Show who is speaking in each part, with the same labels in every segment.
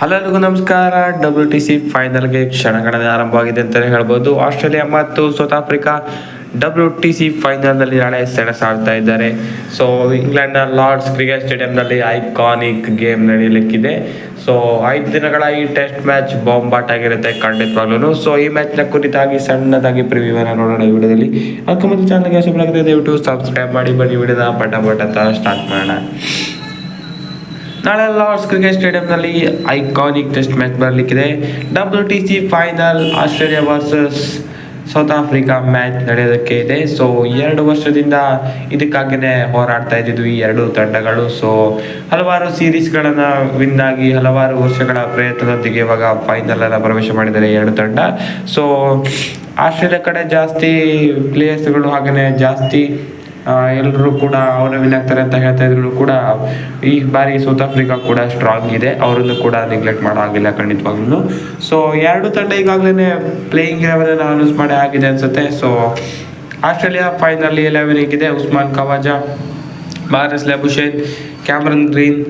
Speaker 1: ಹಲರಿಗೂ ನಮಸ್ಕಾರ. W T C ಫೈನಲ್ಗೆ ಕ್ಷಣಗಣನೆ ಆರಂಭವಾಗಿದೆ ಅಂತಲೇ ಹೇಳ್ಬೋದು. ಆಸ್ಟ್ರೇಲಿಯಾ ಮತ್ತು South Africa W T C ಫೈನಲ್ನಲ್ಲಿ ನಾಳೆ ಸೆಣಸಾಡ್ತಾ ಇದ್ದಾರೆ. ಸೊ ಇಂಗ್ಲೆಂಡ್ನ ಲಾರ್ಡ್ಸ್ ಕ್ರಿಕೆಟ್ ಸ್ಟೇಡಿಯಂನಲ್ಲಿ ಐಕಾನಿಕ್ ಗೇಮ್ ನಡೆಯಲಿಕ್ಕಿದೆ. ಸೊ ಐದು ದಿನಗಳ ಈ ಟೆಸ್ಟ್ ಮ್ಯಾಚ್ ಬಾಂಬಾಟ್ ಆಗಿರುತ್ತೆ ಖಂಡಿತವಾಗ್ಲೂ ಸೊ ಈ ಮ್ಯಾಚ್ನ ಕುರಿತಾಗಿ ಸಣ್ಣದಾಗಿ ಪ್ರಿವ್ಯೂವನ್ನು ನೋಡೋಣ ಈ ವಿಡಿಯೋದಲ್ಲಿ. ಅದಕ್ಕೆ ಮುಂದೆ ಚಾನಲ್ಗೆ ದಯವಿಟ್ಟು ಸಬ್ಸ್ಕ್ರೈಬ್ ಮಾಡಿ. ಬನ್ನಿ. ವಿಡಿಯೋದ ಪಟ ಪಟ ಸ್ಟಾರ್ಟ್ ಮಾಡೋಣ. ನಾಳೆ ಲಾರ್ಡ್ಸ್ ಕ್ರಿಕೆಟ್ ಸ್ಟೇಡಿಯಂನಲ್ಲಿ iconic test match ಬರಲಿಕ್ಕಿದೆ. W T C final Australia versus South Africa match ನಡೆಯೋದಕ್ಕೆ ಇದೆ. ಸೊ ಎರಡು ವರ್ಷದಿಂದ ಇದಕ್ಕಾಗಿಯೇ ಹೋರಾಡ್ತಾ ಇದ್ದಿದ್ದು ಈ ಎರಡು ತಂಡಗಳು. ಸೊ ಹಲವಾರು ಸೀರೀಸ್ಗಳನ್ನು ವಿನ್ ಆಗಿ ಹಲವಾರು ವರ್ಷಗಳ ಪ್ರಯತ್ನದೊಂದಿಗೆ ಇವಾಗ ಫೈನಲ್ ಎಲ್ಲ ಪ್ರವೇಶ ಮಾಡಿದ್ದಾರೆ ಎರಡು ತಂಡ. ಸೊ ಆಸ್ಟ್ರೇಲಿಯಾ ಕಡೆ ಜಾಸ್ತಿ ಪ್ಲೇಯರ್ಸ್ಗಳು ಹಾಗೆಯೇ ಜಾಸ್ತಿ ಎಲ್ಲರೂ ಕೂಡ ಅವರ ವಿನ್ ಆಗ್ತಾರೆ ಅಂತ ಹೇಳ್ತಾ ಇದ್ರು ಕೂಡ ಈ ಬಾರಿ ಸೌತ್ ಆಫ್ರಿಕಾ ಕೂಡ ಸ್ಟ್ರಾಂಗ್ ಇದೆ. ಅವರನ್ನು ಕೂಡ ನೆಗ್ಲೆಕ್ಟ್ ಮಾಡೋ ಆಗಿಲ್ಲ ಖಂಡಿತವಾಗ್ಲೂ. ಸೊ ಎರಡು ತಂಡ ಈಗಾಗಲೇ ಪ್ಲೇಯಿಂಗ್ ಲೆವೆಲ್ ಅನೌನ್ಸ್ ಮಾಡಿ ಆಗಿದೆ ಅನ್ಸುತ್ತೆ. ಸೊ ಆಸ್ಟ್ರೇಲಿಯಾ ಫೈನಲ್ ಎಲೆವೆನ್ ಇದೆ Usman Khawaja ಬಾರಸ್ Labuschagne Cameron Green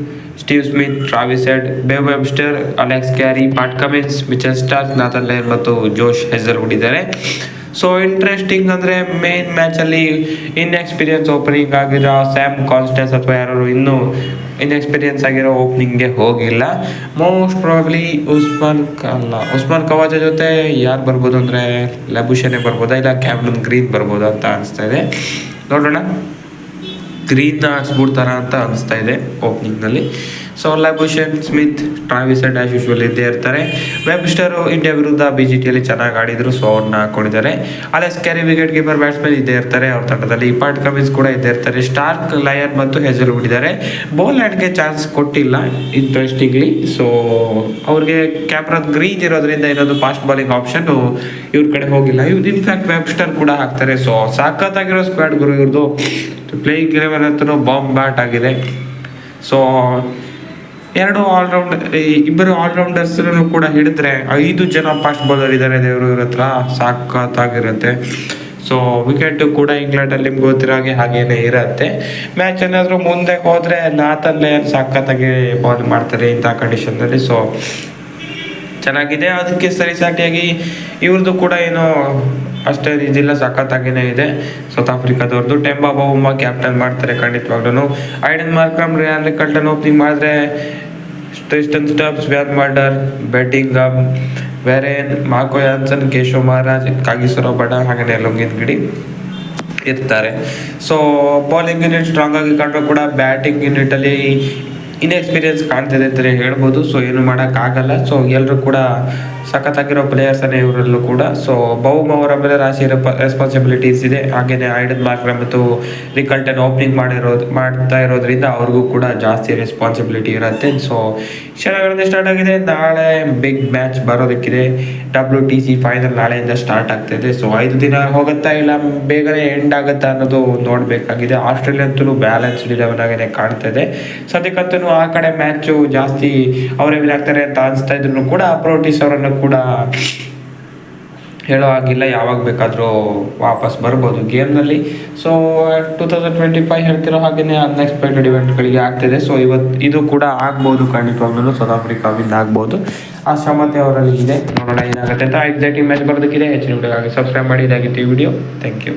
Speaker 1: Steve Smith Travis Head Beau Webster Alex Carey Pat Cummins Mitchell Starc Nathan Lyon ಮತ್ತು ಜೋಶ್ ಹೆಸರ್ ಇದ್ದಾರೆ. ಸೊ ಇಂಟ್ರೆಸ್ಟಿಂಗ್ ಅಂದರೆ ಮೇನ್ ಮ್ಯಾಚಲ್ಲಿ ಇನ್ಎಕ್ಸ್ಪೀರಿಯನ್ಸ್ ಓಪನಿಂಗ್ ಆಗಿರೋ ಸ್ಯಾಮ್ ಕಾನ್ಸ್ಟೆನ್ಸ್ ಅಥವಾ ಯಾರು ಇನ್ನೂ ಇನ್ಎಕ್ಸ್ಪೀರಿಯನ್ಸ್ ಆಗಿರೋ ಓಪನಿಂಗ್ಗೆ ಹೋಗಿಲ್ಲ. ಮೋಸ್ಟ್ ಪ್ರಾಬ್ಲಿ ಉಸ್ಮಾನ್ ಅಲ್ಲ ಉಸ್ಮಾನ್ ಕವಾಜ ಜೊತೆ ಯಾರು ಬರ್ಬೋದು ಅಂದರೆ ಲಬುಷನೇ ಬರ್ಬೋದಾ ಇಲ್ಲ ಕ್ಯಾಮ್ರನ್ ಗ್ರೀನ್ ಬರ್ಬೋದಾ ಅಂತ ಅನಿಸ್ತಾ ಇದೆ. ನೋಡೋಣ. ಗ್ರೀನ್ ಹಾಕ್ಸ್ಬಿಡ್ತಾರ ಅಂತ ಅನಿಸ್ತಾ ಇದೆ ಓಪನಿಂಗ್ನಲ್ಲಿ so Bhushan Smith, Travis and as usual ಇದ್ದೇ ಇರ್ತಾರೆ. ವೆಬ್ಸ್ಟರು ಇಂಡಿಯಾ ವಿರುದ್ಧ ಬಿ ಜಿ ಟಿಯಲ್ಲಿ ಚೆನ್ನಾಗಿ ಆಡಿದ್ರು ಸೊ ಅವ್ರನ್ನ ಹಾಕೊಂಡಿದ್ದಾರೆ. ಅಲ್ಲೇ ಕ್ಯಾರಿ ವಿಕೆಟ್ ಕೀಪರ್ ಬ್ಯಾಟ್ಸ್ಮನ್ ಇದ್ದೇ ಇರ್ತಾರೆ. ಅವ್ರ ತಂಡದಲ್ಲಿ ಪಾಟ್ ಕಮಿನ್ಸ್ ಕೂಡ ಇದ್ದೇ ಇರ್ತಾರೆ. ಸ್ಟಾರ್ಕ್ ಲಯರ್ ಮತ್ತು ಹೆಸರು ಬಿಟ್ಟಿದ್ದಾರೆ ಬೋಲ್ ಆ್ಯಂಡ್ಗೆ ಚಾನ್ಸ್ ಕೊಟ್ಟಿಲ್ಲ ಇಂಟ್ರೆಸ್ಟಿಂಗ್ಲಿ ಸೊ ಅವ್ರಿಗೆ ಕ್ಯಾಮ್ರನ್ ಗ್ರೀನ್ ಇರೋದ್ರಿಂದ ಇನ್ನೊಂದು ಫಾಸ್ಟ್ ಬಾಲಿಂಗ್ ಆಪ್ಷನ್ ಇವ್ರ ಕಡೆ ಹೋಗಿಲ್ಲ. ಇವ್ರು ಇನ್ಫ್ಯಾಕ್ಟ್ ವೆಬ್ಸ್ಟರ್ ಕೂಡ ಹಾಕ್ತಾರೆ. ಸೊ ಸಾಕತ್ತಾಗಿರೋ ಸ್ಕ್ವಾಡ್ ಗುರು ಇವ್ರದ್ದು ಪ್ಲೇಯಿಂಗ್ ಇಲೆವೆನ್ ಅಂತೂ ಬಾಂಬ್ ಬ್ಯಾಟ್ ಆಗಿದೆ. ಸೊ ಎರಡು ಆಲ್ರೌಂಡ್ ಇಬ್ಬರು ಆಲ್ರೌಂಡರ್ಸ್ ಕೂಡ ಹಿಡಿದ್ರೆ ಐದು ಜನ ಫಾಸ್ಟ್ ಬೌಲರ್ ಇದ್ದಾರೆ ದೇವರು ಇವ್ರ ಹತ್ರ. ಸಾಕತ್ತಾಗಿರುತ್ತೆ ಸೊ ವಿಕೆಟ್ ಕೂಡ ಇಂಗ್ಲೆಂಡಲ್ಲಿ ನಿಮ್ಗೆ ಗೊತ್ತಿರೋ ಹಾಗೆ ಹಾಗೇನೆ ಇರುತ್ತೆ. ಮ್ಯಾಚ್ ಏನಾದರೂ ಮುಂದೆ ಹೋದರೆ ನಾಥಲ್ಲೇ ಸಾಕತ್ತಾಗಿ ಬಾಲ್ ಮಾಡ್ತಾರೆ ಇಂಥ ಕಂಡೀಷನ್ನಲ್ಲಿ ಸೊ ಚೆನ್ನಾಗಿದೆ. ಅದಕ್ಕೆ ಸರಿಸಾಟಿಯಾಗಿ ಇವ್ರದ್ದು ಕೂಡ ಏನು ಅಷ್ಟೇ ಇದಿಲ್ಲ ಸಖತ್ತಾಗೇ ಇದೆ. ಸೌತ್ ಆಫ್ರಿಕಾದವ್ರದ್ದು ಟೆಂಬಾ ಬೌಮ ಕ್ಯಾಪ್ಟನ್ ಮಾಡ್ತಾರೆ ಖಂಡಿತವಾಗ್ಲೂ Aiden Markram Ryan Rickelton opening ಮಾಡಿದ್ರೆ Tristan Stubbs Mulder Mulder up Verreynne Marco Jansen Keshav Maharaj Kagiso Rabada ಹಾಗೆ ಲೊಂಗಿನ್ ಗಿಡಿ ಇರ್ತಾರೆ ಸೊ ಬೌಲಿಂಗ್ ಯೂನಿಟ್ ಸ್ಟ್ರಾಂಗ್ ಆಗಿ ಕಂಡ್ರು ಕೂಡ ಬ್ಯಾಟಿಂಗ್ ಯೂನಿಟಲ್ಲಿ ಇನ್ಎಕ್ಸ್ಪೀರಿಯನ್ಸ್ ಕಾಣ್ತಿದೆ ಅಂತಲೇ ಹೇಳ್ಬೋದು. ಸೊ ಏನು ಮಾಡೋಕ್ಕಾಗಲ್ಲ. ಸೊ ಎಲ್ಲರೂ ಕೂಡ ಸಖತ್ತಾಗಿರೋ ಪ್ಲೇಯರ್ಸನ್ನೇ ಇವರಲ್ಲೂ ಕೂಡ. ಸೊ ಬೌಮ್ ಅವರ ಮೇಲೆ ರಾಶಿ ರೆಸ್ಪಾನ್ಸಿಬಿಲಿಟೀಸ್ ಇದೆ. ಹಾಗೆಯೇ ಐಡನ್ ಮಾರ್ಕ್ರ ಮತ್ತು ರಿಕಲ್ಟನ್ ಓಪನಿಂಗ್ ಮಾಡಿರೋದು, ಮಾಡ್ತಾ ಇರೋದ್ರಿಂದ ಅವ್ರಿಗೂ ಕೂಡ ಜಾಸ್ತಿ ರೆಸ್ಪಾನ್ಸಿಬಿಲಿಟಿ ಇರುತ್ತೆ. ಸೊ ಕ್ಷಣಗಳಿಂದ ಸ್ಟಾರ್ಟ್ ಆಗಿದೆ. ನಾಳೆ ಬಿಗ್ ಮ್ಯಾಚ್ ಬರೋದಕ್ಕಿದೆ. ಡಬ್ಲ್ಯೂ ಟಿ ಸಿ ಫೈನಲ್ ನಾಳೆಯಿಂದ ಸ್ಟಾರ್ಟ್ ಆಗ್ತಿದೆ. ಸೊ ಐದು ದಿನ ಹೋಗುತ್ತಾ ಇಲ್ಲ, ಬೇಗನೆ ಎಂಡ್ ಆಗುತ್ತಾ ಅನ್ನೋದು ನೋಡಬೇಕಾಗಿದೆ. ಆಸ್ಟ್ರೇಲಿಯಾ ಅಂತೂ ಬ್ಯಾಲೆನ್ಸ್ ಇಲೆವೆನ್ ಆಗೇ ಕಾಣ್ತಾ ಇದೆ. ಸದ್ಯಕ್ಕಂತೂ ಆ ಕಡೆ ಮ್ಯಾಚು ಜಾಸ್ತಿ ಅವರೇ ವಿನ್ ಆಗ್ತಾರೆ ಅಂತ ಅನಿಸ್ತಾ ಇದ್ರು ಕೂಡ ಪ್ರೋಟೀಸ್ ಅವರನ್ನು ಕೂಡ ಹೇಳೋ ಹಾಗಿಲ್ಲ, ಯಾವಾಗ ಬೇಕಾದರೂ ವಾಪಸ್ ಬರ್ಬೋದು ಗೇಮ್ನಲ್ಲಿ. So two thousand twenty five ಹೇಳ್ತಿರೋ ಹಾಗೆಯೇ ಅನ್ಎಕ್ಸ್ಪೆಕ್ಟೆಡ್ ಇವೆಂಟ್ಗಳಿಗೆ ಆಗ್ತಿದೆ. ಸೊ ಇವತ್ತು ಇದು ಕೂಡ ಆಗ್ಬೋದು ಖಂಡಿತವಾಗ್ಲೂ ಸೌತ್ ಆಫ್ರಿಕಾ ವಿನ್ ಆಗ್ಬೋದು. ಆ ಶ್ರಮತೆ ಅವರಲ್ಲಿ ಇದೆ. ನೋಡೋಣ ಏನಾಗುತ್ತೆ ಅಂತ. ಎಕ್ಸಾಕ್ಟ್ ಮ್ಯಾಚ್ ಬರೋದಕ್ಕಿದೆ. ಹೆಚ್ಚಿನ ವಿಡಿಯೋಗಾಗಿ ಸಬ್ಸ್ಕ್ರೈಬ್ ಮಾಡಿ. ಇದಾಗಿತ್ತು ಈ ವಿಡಿಯೋ ಥ್ಯಾಂಕ್ ಯು